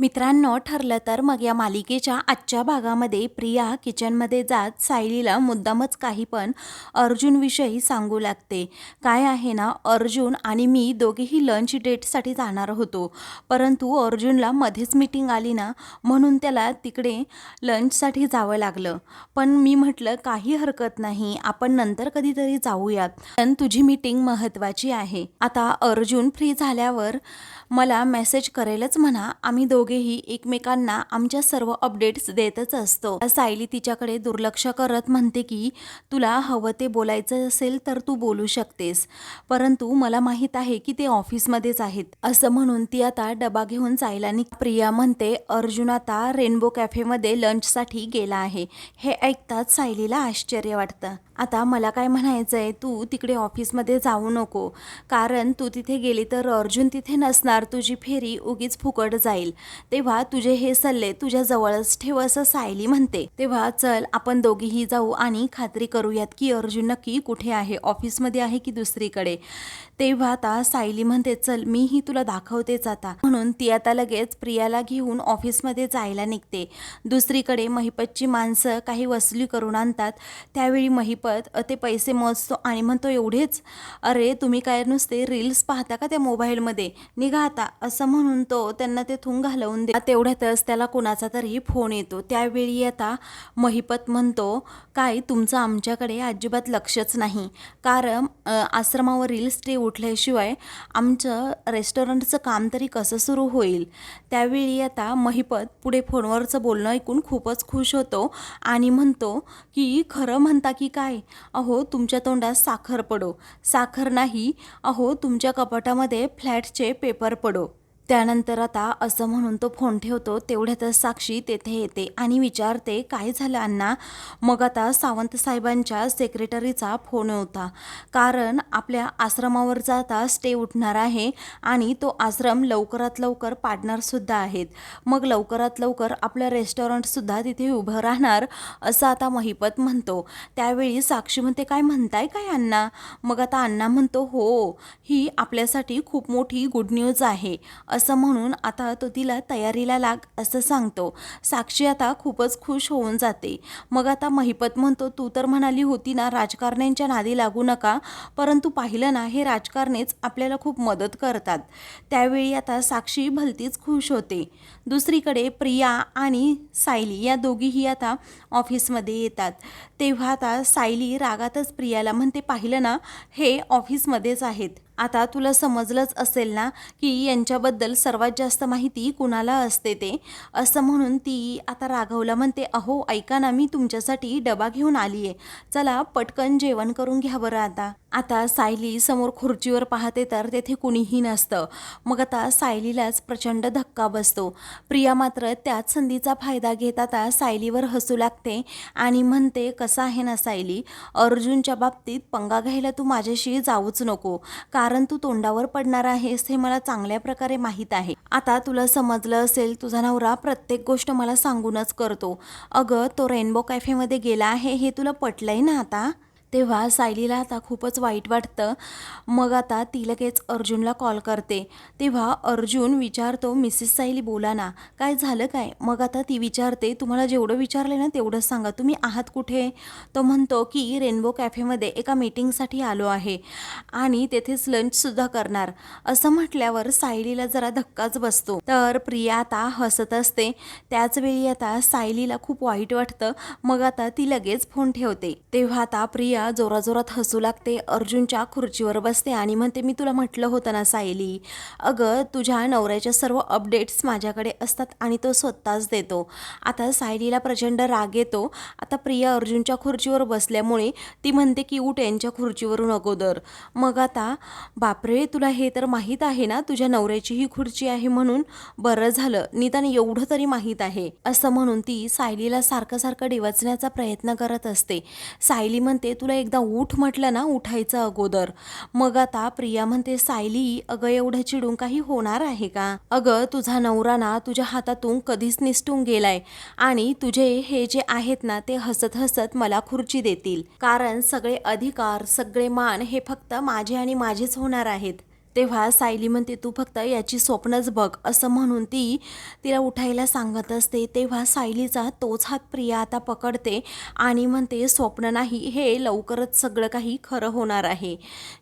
मित्रांनो ठरलं तर मग या मालिकेच्या आजच्या भागामध्ये प्रिया किचनमध्ये जात सायलीला मुद्दामच काही पण अर्जुनविषयी सांगू लागते. काय आहे ना अर्जुन आणि मी दोघेही लंच डेटसाठी जाणार होतो. परंतु अर्जुनला मध्येच मीटिंग आली ना म्हणून त्याला तिकडे लंचसाठी जावं लागलं. पण मी म्हटलं काही हरकत नाही आपण नंतर कधीतरी जाऊयात. पण तुझी मीटिंग महत्त्वाची आहे. आता अर्जुन फ्री झाल्यावर मला मेसेज करेलच म्हणा. आम्ही दोघेही एकमेकांना आमच्या सर्व अपडेट्स देतच असतो. सायली तिच्याकडे दुर्लक्ष करत म्हणते की तुला हवं ते बोलायचं असेल तर तू बोलू शकतेस. परंतु मला माहीत आहे की ते ऑफिसमध्येच आहेत. असं म्हणून ती आता डबा घेऊन सायलानी प्रिया म्हणते अर्जुन आता रेनबो कॅफेमध्ये लंचसाठी गेला आहे. हे ऐकताच सायलीला आश्चर्य वाटतं. आता मला काय म्हणायचं आहे तू तिकडे ऑफिसमध्ये जाऊ नको. कारण तू तिथे गेली तर अर्जुन तिथे नसणार तुझी फेरी उगीच फुकट जाईल. तेव्हा तुझे हे सल्ले तुझ्या जवळच ठेव असं सायली म्हणते. तेव्हा चल आपण दोघीही जाऊ आणि खात्री करूयात की अर्जुन नक्की कुठे आहे ऑफिसमध्ये आहे की दुसरीकडे. तेव्हा आता सायली म्हणते चल मीही तुला दाखवतेच आता. म्हणून ती आता लगेच प्रियाला घेऊन ऑफिसमध्ये जायला निघते. दुसरीकडे महिपतची माणसं काही वसुली करून आणतात त्यावेळी महिपत अ, ते पैसे मोजतो आणि म्हणतो एवढेच? अरे तुम्ही काय नुसते रील्स पाहता का त्या मोबाईलमध्ये निघा आता. असं म्हणून तो त्यांना ते थुंग घालवून दे तेवढ्यातच त्याला कोणाचा तरी फोन येतो. त्यावेळी आता महिपत म्हणतो काय तुमचं आमच्याकडे अजिबात लक्षच नाही. कारण आश्रमावर रील्स स्टे उठल्याशिवाय आमचं रेस्टॉरंटचं काम तरी कसं सुरू होईल? त्यावेळी आता महिपत पुढे फोनवरचं बोलणं ऐकून खूपच खुश होतो आणि म्हणतो की खरं म्हणता की काय? अहो तुमच्या तोंडात साखर पडो. साखर नाही अहो तुमच्या कपाटामध्ये फ्लॅटचे पेपर पडो. त्यानंतर आता असं म्हणून तो फोन ठेवतो तेवढ्यातच साक्षी तेथे येते आणि विचारते काय झालं अण्णा? मग आता सावंत साहेबांच्या सेक्रेटरीचा फोन होता. कारण आपल्या आश्रमावरचा आता स्टे उठणार आहे आणि तो आश्रम लवकरात लवकर पाडणारसुद्धा आहेत. मग लवकरात लवकर आपलं रेस्टॉरंटसुद्धा तिथे उभं राहणार असं आता महिपत म्हणतो. त्यावेळी साक्षी म्हणते काय म्हणताय काय अण्णा? मग आता अण्णा म्हणतो हो ही आपल्यासाठी खूप मोठी गुड न्यूज आहे. असं म्हणून आता तो तिला तयारीला लाग असं सांगतो. साक्षी आता खूपच खुश होऊन जाते. मग आता महिपत म्हणतो तू तर म्हणाली होती ना राजकारण्यांच्या नादी लागू नका. परंतु पाहिलं ना हे राजकारणेच आपल्याला खूप मदत करतात. त्यावेळी आता साक्षी भलतीच खुश होते. दुसरीकडे प्रिया आणि सायली या दोघीही आता ऑफिसमध्ये येतात. तेव्हा आता सायली रागातच प्रियाला म्हणते पाहिलं ना हे ऑफिसमध्येच आहेत. आता तुला समजलंच असेल ना की यांच्याबद्दल सर्वात जास्त माहिती कुणाला असते ते? असं म्हणून ती आता राघवला म्हणते अहो ऐका ना मी तुमच्यासाठी डबा घेऊन आली आहे चला पटकन जेवण करून घ्या बरं आता. आता सायली समोर खुर्चीवर पाहते तर तेथे कुणीही नसतं. मग आता सायलीलाच प्रचंड धक्का बसतो. प्रिया मात्र त्याच संधीचा फायदा घेत आता सायलीवर हसू लागते आणि म्हणते कसं आहे ना सायली? अर्जुनच्या बाबतीत पंगा घ्यायला तू माझ्याशी जाऊच नको. कारण कारण तू तोंडावर पडणार आहेस हे मला चांगल्या प्रकारे माहीत आहे. आता तुला समजलं असेल तुझा नवरा प्रत्येक गोष्ट मला सांगूनच करतो. अगं तो रेनबो कॅफेमध्ये गेला आहे हे तुला पटलंय ना आता? तेव्हा सायलीला आता खूपच वाईट वाटतं. मग आता ती लगेच अर्जुनला कॉल करते. तेव्हा अर्जुन विचारतो मिसेस सायली बोला ना काय झालं काय? मग आता ती विचारते तुम्हाला जेवढं विचारलं ना तेवढंच सांगा. तुम्ही आहात कुठे? तो म्हणतो की रेनबो कॅफेमध्ये एका मीटिंगसाठी आलो आहे आणि तेथेच लंचसुद्धा करणार. असं म्हटल्यावर सायलीला जरा धक्काच बसतो. तर प्रिया आता हसत असते. त्याचवेळी आता सायलीला खूप वाईट वाटतं. मग आता ती लगेच फोन ठेवते. तेव्हा आता प्रिया जोराजोरात हसू लागते अर्जुनच्या खुर्चीवर बसते आणि म्हणते मी तुला म्हटलं होतं ना सायली अगं तुझ्या नवऱ्याच्या सर्व अपडेट्स माझ्याकडे असतात आणि तो स्वतःच देतो. आता सायलीला प्रचंड राग येतो. आता प्रिया अर्जुनच्या खुर्चीवर बसल्यामुळे ती म्हणते की उठ यांच्या खुर्चीवरून अगोदर मग आता बापरे तुला हे तर माहीत आहे ना तुझ्या नवऱ्याची ही खुर्ची आहे म्हणून? बरं झालं निदान एवढं तरी माहीत आहे. असं म्हणून ती सायलीला सारखं सारखं डिवचण्याचा प्रयत्न करत असते. सायली म्हणते तुला एकदा उठ म्हटलं ना उठायचं अगोदर. मग आता प्रिया म्हणते सायली अगं एवढं चिडून काही होणार आहे का? अगं तुझा नवरा ना तुझ्या हातातून कधीच निसटून गेलाय आणि तुझे हे जे आहेत ना ते हसत हसत मला खुर्ची देतील. कारण सगळे अधिकार सगळे मान हे फक्त माझे आणि माझेच होणार आहेत. तेव्हा सायली म्हणते तू फक्त याची स्वप्नच बघ असं म्हणून ती तिला उठायला सांगत असते. तेव्हा सायलीचा तोच हात प्रिया आता पकडते आणि म्हणते स्वप्न नाही हे लवकरच सगळं काही खरं होणार आहे.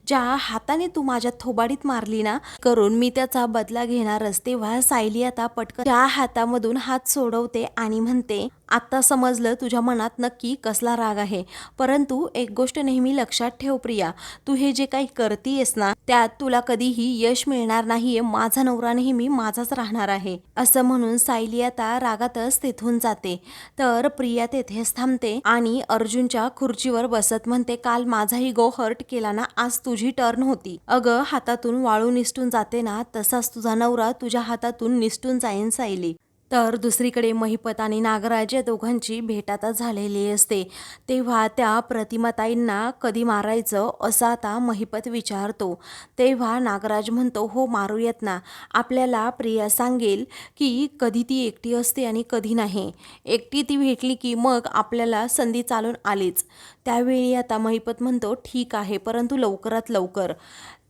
ज्या हाताने तू माझ्या थोबाडीत मारली ना करून मी त्याचा बदला घेणारच. तेव्हा सायली आता पटकन त्या हातामधून हात सोडवते आणि म्हणते आत्ता समजलं तुझ्या मनात नक्की कसला राग आहे. परंतु एक गोष्ट नेहमी लक्षात ठेव प्रिया. तू हे जे काही करतीयस ना त्यात तुला कधीही यश मिळणार नाहीये माझा नवरा नेहमी माझाच राहणार आहे. असं म्हणून सायली आता रागातच तिथून जाते. तर प्रिया तेथेच थांबते आणि अर्जुनच्या खुर्चीवर बसत म्हणते काल माझाही गो हर्ट केला ना आज तुझी टर्न होती. अगं हातातून वाळू निसटून जाते ना तसाच तुझा नवरा तुझ्या हातातून निसटून जाईन सायली. तर दुसरीकडे महिपत आणि नागराज या दोघांची भेट आता झालेली असते. तेव्हा त्या प्रतिमाताईंना कधी मारायचं असं आता महिपत विचारतो. तेव्हा नागराज म्हणतो हो मारूयात ना. आपल्याला प्रिया सांगेल की कधी ती एकटी असते आणि कधी नाही. एकटी ती भेटली की मग आपल्याला संधी चालून आलीच. त्यावेळी आता महिपत म्हणतो ठीक आहे परंतु लवकरात लवकर.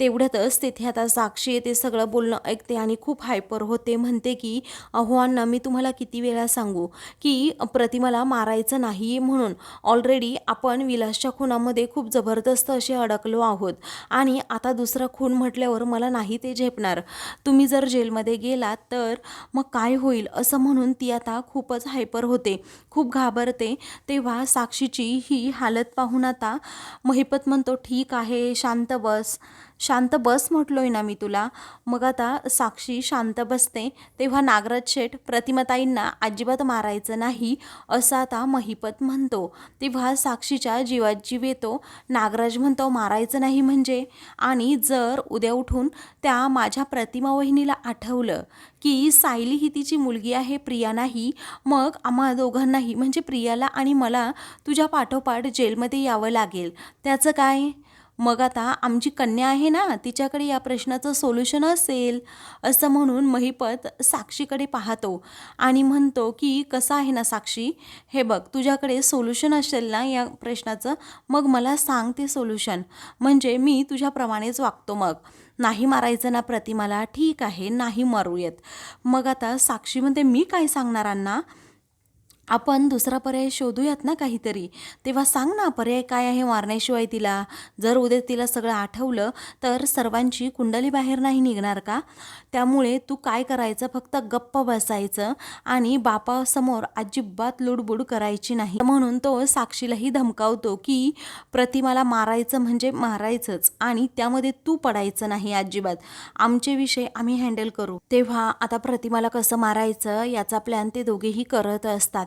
तेवढ्यातच तिथे आता साक्षी येते सगळं बोलणं ऐकते आणि खूप हायपर होते. म्हणते की अहो अण्णा मी तुम्हाला किती वेळा सांगू की प्रतिमाला मारायचं नाही म्हणून ऑलरेडी आपण विलासच्या खुनामध्ये खूप जबरदस्त असे अडकलो आहोत आणि आता दुसरा खून म्हटल्यावर मला नाही ते झेपणार. तुम्ही जर जेलमध्ये गेलात तर मग काय होईल असं म्हणून ती आता खूपच हायपर होते. खूप घाबरते तेव्हा साक्षीची ही हालत पाहून आता महिपत म्हणतो ठीक आहे शांत बस. शांत बस म्हटलोय ना मी तुला. मग आता साक्षी शांत बसते. तेव्हा नागराज शेठ प्रतिमताईंना अजिबात मारायचं नाही असं आता महिपत म्हणतो. तेव्हा साक्षीच्या जीवात जीव येतो. नागराज म्हणतो मारायचं नाही म्हणजे. आणि जर उद्या उठून त्या माझ्या प्रतिमा वहिनीला आठवलं की सायली ही तिची मुलगी आहे प्रिया नाही मग आम्हा दोघांनाही म्हणजे प्रियाला आणि मला तुझ्या पाठोपाठ जेलमध्ये यावं लागेल. त्याचं काय? मग आता आमची कन्या आहे ना तिच्याकडे या प्रश्नाचं सोल्युशन असेल असं म्हणून महिपत साक्षीकडे पाहतो आणि म्हणतो की कसं आहे ना साक्षी? हे बघ तुझ्याकडे सोल्युशन असेल ना या प्रश्नाचं मग मला सांग ते सोल्युशन म्हणजे मी तुझ्याप्रमाणेच वागतो मग. नाही मारायचं ना प्रतिमाला ठीक आहे नाही मारूयात. मग आता साक्षी म्हणते मी काय सांगणार अण्णा? आपण दुसरा पर्याय शोधूयात ना काहीतरी. तेव्हा सांग ना पर्याय काय आहे मारण्याशिवाय तिला? जर उद्या तिला सगळं आठवलं तर सर्वांची कुंडली बाहेर नाही निघणार का? त्यामुळे तू काय करायचं? फक्त गप्प बसायचं आणि बापासमोर अजिबात लुडबुड करायची नाही. म्हणून तो साक्षीलाही धमकावतो की प्रतिमाला मारायचं म्हणजे मारायचंच आणि त्यामध्ये तू पडायचं नाही अजिबात. आमचे विषय आम्ही हँडल करू. तेव्हा आता प्रतिमाला कसं मारायचं याचा प्लॅन ते दोघेही करत असतात.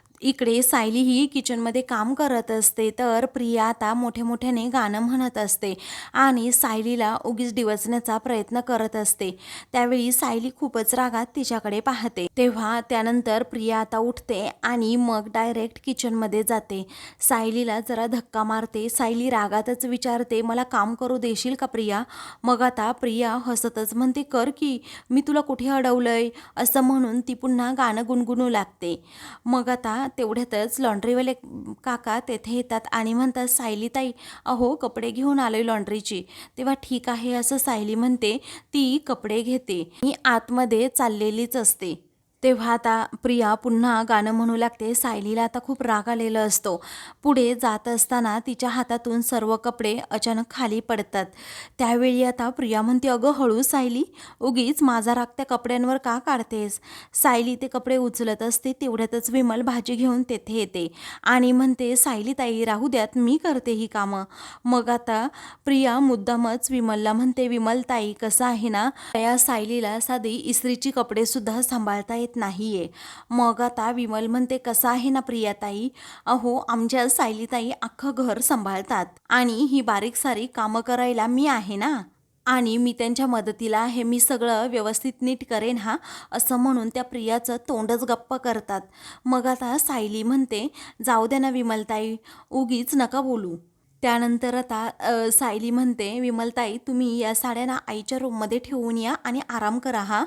इकडे सायली ही किचनमध्ये काम करत असते तर प्रिया आता मोठ्या मोठ्याने गाणं म्हणत असते आणि सायलीला उगीच डिवचण्याचा प्रयत्न करत असते. त्यावेळी सायली खूपच रागात तिच्याकडे पाहते. तेव्हा त्यानंतर प्रिया आता उठते आणि मग डायरेक्ट किचनमध्ये जाते. सायलीला जरा धक्का मारते. सायली रागातच विचारते मला काम करू देशील का प्रिया? मग आता प्रिया हसतच म्हणते कर की मी तुला कुठे अडवलंय? असं म्हणून ती पुन्हा गाणं गुणगुणू लागते. मग आता तेवढ्यातच लॉन्ड्रीवाले काका तेथे येतात आणि म्हणतात सायली ताई अहो कपडे घेऊन आलोय लॉन्ड्रीची तेव्हा ठीक आहे असं सायली म्हणते. ती कपडे घेते. मी आतमध्ये चाललेलीच असते. तेव्हा आता प्रिया पुन्हा गाणं म्हणू लागते. सायलीला आता खूप राग आलेला असतो. पुढे जात असताना तिच्या हातातून सर्व कपडे अचानक खाली पडतात. त्यावेळी आता प्रिया म्हणते अगं हळू सायली उगीच माझा राग त्या कपड्यांवर का काढतेस? सायली ते कपडे उचलत असते तेवढ्यातच विमल भाजी घेऊन तेथे येते आणि म्हणते सायली ताई राहू द्यात मी करते ही कामं. मग आता प्रिया मुद्दामच विमलला म्हणते विमल ताई कसं आहे ना? या सायलीला साधी इस्त्रीची कपडेसुद्धा सांभाळता येत नाही आहे मग आता विमल म्हणते कसं आहे ना प्रियाताई? अहो आमच्या सायलीताई अख्खं घर सांभाळतात आणि ही बारीक सारीक कामं करायला मी आहे ना. आणि मी त्यांच्या मदतीला आहे मी सगळं व्यवस्थित नीट करेन हा असं म्हणून त्या प्रियाचं तोंडच गप्प करतात. मग आता सायली म्हणते जाऊ दे ना विमलताई उगीच नका बोलू. त्यानंतर आता सायली म्हणते विमलताई तुम्ही या साड्यांना आईच्या रूममध्ये ठेवून या आणि आराम करा हा.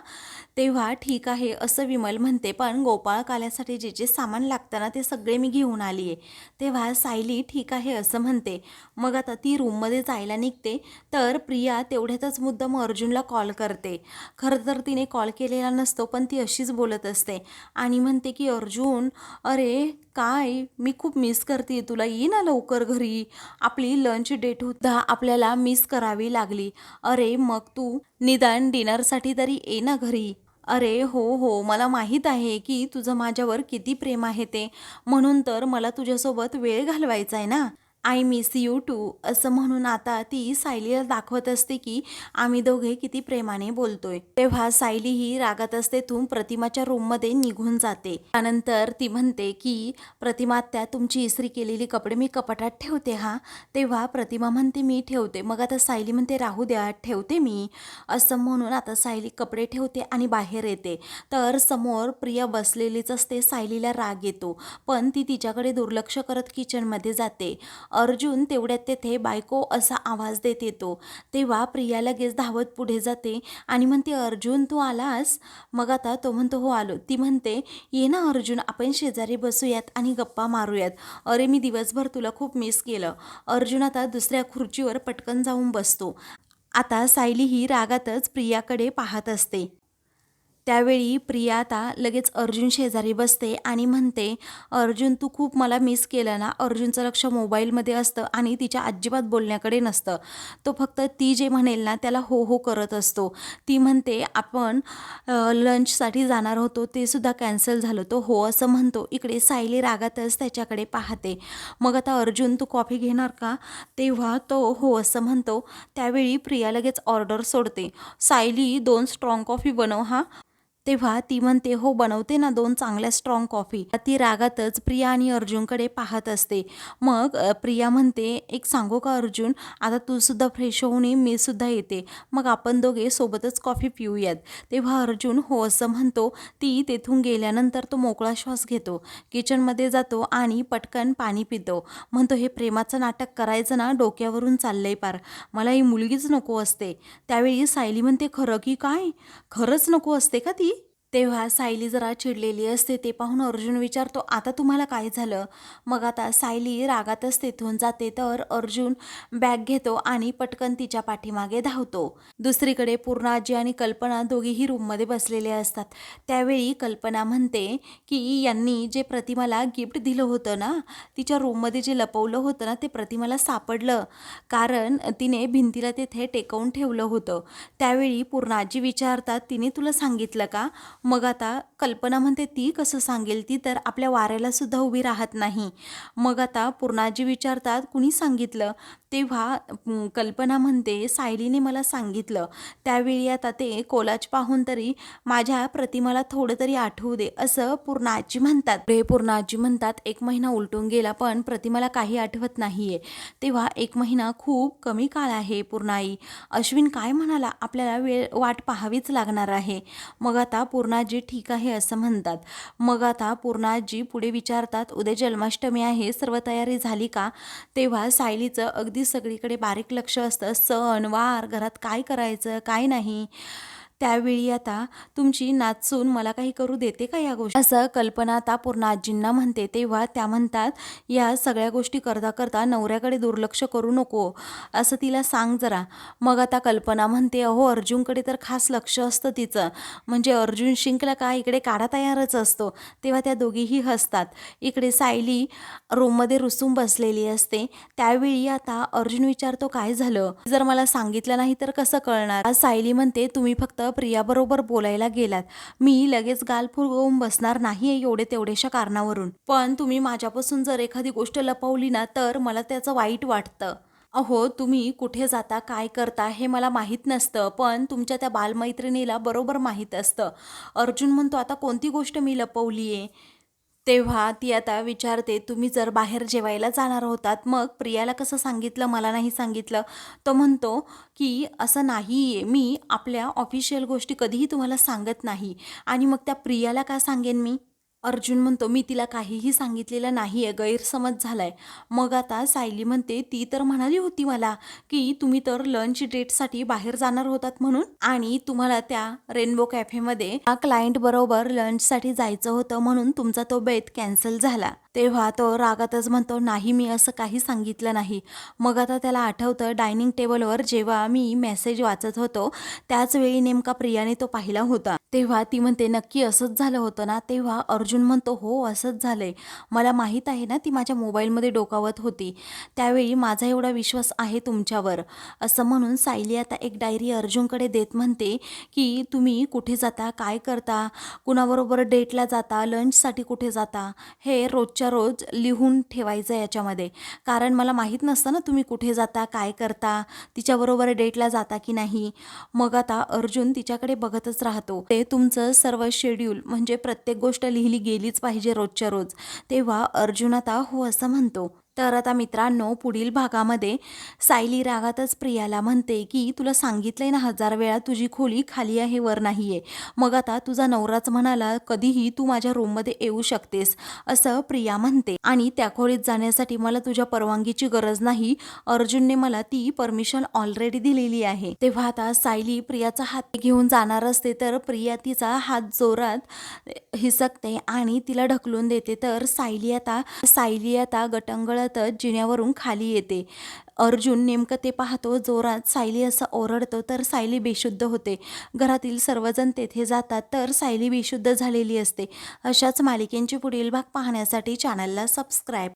तेव्हा ठीक आहे असं विमल म्हणते. पण गोपाळ काल्यासाठी जे जे सामान लागतं ना ते सगळे मी घेऊन आली आहे तेव्हा सायली ठीक आहे असं म्हणते. मग आता ती रूममध्ये जायला निघते. तर प्रिया तेवढ्यातच मुद्दाम अर्जुनला कॉल करते. खरं तर तिने कॉल केलेला नसतो पण ती अशीच बोलत असते. आणि म्हणते की अर्जुन अरे काय? मी खूप मिस करते तुला. ये ना लवकर घरी. आपली लंच डेट सुद्धा आपल्याला मिस करावी लागली. अरे मग तू निदान डिनरसाठी तरी ये ना घरी. अरे हो हो. मला माहीत आहे की तुझं माझ्यावर किती प्रेम आहे ते. म्हणून तर मला तुझ्यासोबत वेळ घालवायचा आहे ना. आय मिस यू टू असं म्हणून आता ती सायलीला दाखवत असते की आम्ही दोघे किती प्रेमाने बोलतोय. तेव्हा सायली ही रागात असते तू प्रतिमाच्या रूममध्ये निघून जाते. त्यानंतर ती म्हणते की प्रतिमा त्या तुमची इस्त्री केलेली कपडे मी कपाटात ठेवते हा? तेव्हा प्रतिमा म्हणते मी ठेवते. मग आता सायली म्हणते राहू द्या ठेवते मी. असं म्हणून आता सायली कपडे ठेवते आणि बाहेर येते. तर समोर प्रिया बसलेलीच असते सायलीला राग येतो. पण ती तिच्याकडे दुर्लक्ष करत किचनमध्ये जाते. अर्जुन तेवढ्यात तेथे बायको असा आवाज देत येतो. तेव्हा प्रिया लगेच धावत पुढे जाते आणि म्हणते अर्जुन तू आलास? मग आता तो म्हणतो हो आलो. ती म्हणते ये ना अर्जुन आपण शेजारी बसूयात आणि गप्पा मारूयात. अरे मी दिवसभर तुला खूप मिस केलं. अर्जुन आता दुसऱ्या खुर्चीवर पटकन जाऊन बसतो. आता सायली ही रागातच प्रियाकडे पाहत असते. त्यावेळी प्रिया आता लगेच अर्जुन शेजारी बसते आणि म्हणते अर्जुन तू खूप मला मिस केलं ना. अर्जुनचं लक्ष मोबाईलमध्ये असतं आणि तिच्या अजिबात बोलण्याकडे नसतं. तो फक्त ती जे म्हणेल ना त्याला हो हो करत असतो. ती म्हणते आपण लंचसाठी जाणार होतो. ते सुद्धा कॅन्सल झालं. तो हो असं म्हणतो. इकडे सायली रागातच त्याच्याकडे पाहते. मग आता अर्जुन तू कॉफी घेणार का? तेव्हा तो हो असं म्हणतो. त्यावेळी प्रिया लगेच ऑर्डर सोडते. सायली दोन स्ट्रॉंग कॉफी बनव हा. तेव्हा ती म्हणते हो बनवते ना दोन चांगल्या स्ट्रॉंग कॉफी ती रागातच प्रिया आणि अर्जुनकडे पाहत असते. मग प्रिया म्हणते एक सांगू का अर्जुन? आता तू सुद्धा फ्रेश होऊन ये मी सुद्धा येते. मग आपण दोघे सोबतच कॉफी पिऊयात. तेव्हा अर्जुन हो असं म्हणतो. ती तेथून गेल्यानंतर तो मोकळा श्वास घेतो. किचनमध्ये जातो आणि पटकन पाणी पितो. म्हणतो हे प्रेमाचं नाटक करायचं ना डोक्यावरून चाललंय पार. मला ही मुलगीच नको असते. त्यावेळी सायली म्हणते खरं की काय? खरंच नको असते का ती? तेव्हा सायली जरा चिडलेली असते ते पाहून अर्जुन विचारतो आता तुम्हाला काय झालं? मग आता सायली रागातच तेथून जाते तर अर्जुन बॅग घेतो आणि पटकन तिच्या पाठीमागे धावतो. दुसरीकडे पूर्णाजी आणि कल्पना दोघीही रूममध्ये बसलेले असतात. त्यावेळी कल्पना म्हणते की यांनी जे प्रतिमाला गिफ्ट दिलं होतं ना तिच्या रूममध्ये जे लपवलं होतं ना ते प्रतिमाला सापडलं. कारण तिने भिंतीला तेथे टेकवून ठेवलं होतं. त्यावेळी पूर्णाजी विचारतात तिने तुला सांगितलं का? मग आता कल्पना म्हणते ती कसं सांगेल ती तर आपल्या वाऱ्याला सुद्धा उभी राहत नाही. मग आता पूर्णाजी विचारतात कुणी सांगितलं? तेव्हा कल्पना म्हणते सायलीने मला सांगितलं. त्यावेळी आता ते कोलाज पाहून तरी माझ्या प्रतिमाला थोडं तरी आठवू दे असं पूर्णाजी म्हणतात. रे पूर्णाजी म्हणतात एक महिना उलटून गेला पण प्रतिमाला काही आठवत नाहीये. तेव्हा एक महिना खूप कमी काळ आहे पूर्णाई. अश्विन काय म्हणाला? आपल्याला वेळ वाट पाहावीच लागणार आहे. मग आता पूर्ण पूर्णाजी ठीक आहे असं म्हणतात. मग आता पूर्णाजी पुढे विचारतात उद्या जन्माष्टमी आहे सर्व तयारी झाली का? तेव्हा सायलीचं अगदी सगळीकडे बारीक लक्ष असतं. सण वार घरात काय करायचं काय नाही? त्यावेळी आता तुमची नाचून मला काही करू देते का या गोष्टी? असं कल्पना आता पूर्ण आजींना म्हणते. तेव्हा त्या म्हणतात या सगळ्या गोष्टी करता करता नवऱ्याकडे दुर्लक्ष करू नको. असं तिला सांग जरा. मग आता कल्पना म्हणते अहो अर्जुनकडे तर खास लक्ष असतं तिचं. म्हणजे अर्जुन शिंकला का? इकडे काढा तयारच असतो. तेव्हा त्या दोघीही हसतात. इकडे सायली रूममध्ये रुसून बसलेली असते. त्यावेळी आता अर्जुन विचारतो काय झालं? जर मला सांगितलं नाही तर कसं कळणार? सायली म्हणते तुम्ही फक्त प्रियाबरोबर बोलायला गेलात. मी लगेच गाल फुगवून बसणार नाही एवढे तेवढ्याशा कारणावरून. पण तुम्ही माझ्यापासून जर एखादी गोष्ट लपवली ना तर मला त्याचं वाईट वाटतं. अहो तुम्ही कुठे जाता काय करता हे मला माहीत नसतं पण तुमच्या त्या बालमैत्रिणीला बरोबर माहीत असतं. अर्जुन म्हणतो आता कोणती गोष्ट मी लपवली आहे तेव्हा ती आता विचारते तुम्ही जर बाहेर जेवायला जाणार होतात मग प्रियाला कसं सांगितलं? मला नाही सांगितलं. तो म्हणतो की असं नाही आहे मी आपल्या ऑफिशियल गोष्टी कधीही तुम्हाला सांगत नाही. आणि मग त्या प्रियाला का सांगेन मी? अर्जुन म्हणतो मी तिला काहीही सांगितलेलं नाही आहे गैरसमज झालाय. मग आता सायली म्हणते ती तर म्हणाली होती मला की तुम्ही तर लंच डेटसाठी बाहेर जाणार होतात म्हणून आणि तुम्हाला त्या रेनबो कॅफेमध्ये क्लायंट बरोबर लंचसाठी जायचं होतं म्हणून तुमचा तो बेत कॅन्सल झाला. तेव्हा तो रागातच म्हणतो नाही मी असं काही सांगितलं नाही. मग आता त्याला आठवतं डायनिंग टेबलवर जेव्हा मी मेसेज वाचत होतो त्याच वेळी नेमका प्रियाने तो पाहिला होता. तेव्हा ती म्हणते नक्की असंच झालं होतं ना? तेव्हा अर्जुन म्हणतो हो असंच झालंय. मला माहीत आहे ना ती माझ्या मोबाईलमध्ये डोकावत होती. त्यावेळी माझा एवढा विश्वास आहे तुमच्यावर. असं म्हणून सायली आता एक डायरी अर्जुनकडे देत म्हणते की तुम्ही कुठे जाता? काय करता? कुणाबरोबर डेटला जाता? लंचसाठी कुठे जाता? हे रोजच्या रोज लिहून ठेवायचं याच्यामध्ये. कारण मला माहीत नसतं ना तुम्ही कुठे जाता? काय करता? तिच्याबरोबर डेटला जाता की नाही? मग आता अर्जुन तिच्याकडे बघतच राहतो. ते तुमचं सर्व शेड्यूल म्हणजे प्रत्येक गोष्ट लिहिली गेलीच पाहिजे रोजच्या रोज. तेव्हा अर्जुन आता हो असं म्हणतो. तर आता मित्रांनो पुढील भागामध्ये सायली रागातच प्रियाला म्हणते की तुला सांगितलंय ना हजार वेळा तुझी खोली खाली आहे वर नाही आहे मग आता तुझा नवराच म्हणाला कधीही तू माझ्या रूममध्ये येऊ शकतेस असं प्रिया म्हणते. आणि त्या खोलीत जाण्यासाठी मला तुझ्या परवानगीची गरज नाही. अर्जुनने मला ती परमिशन ऑलरेडी दिलेली आहे. तेव्हा आता सायली प्रियाचा हात घेऊन जाणार असते तर प्रिया तिचा हात जोरात हिसकते आणि तिला ढकलून देते. तर सायली आता सायली आता गटंगळ पळतच जिन्यावरून खाली येते. अर्जुन नेमकं ते पाहतो जोरात सायली असं ओरडतो तर सायली बेशुद्ध होते. घरातील सर्वजण तेथे जातात तर सायली बेशुद्ध झालेली असते. अशाच मालिकेंची पुढील भाग पाहण्यासाठी चॅनलला सबस्क्राईब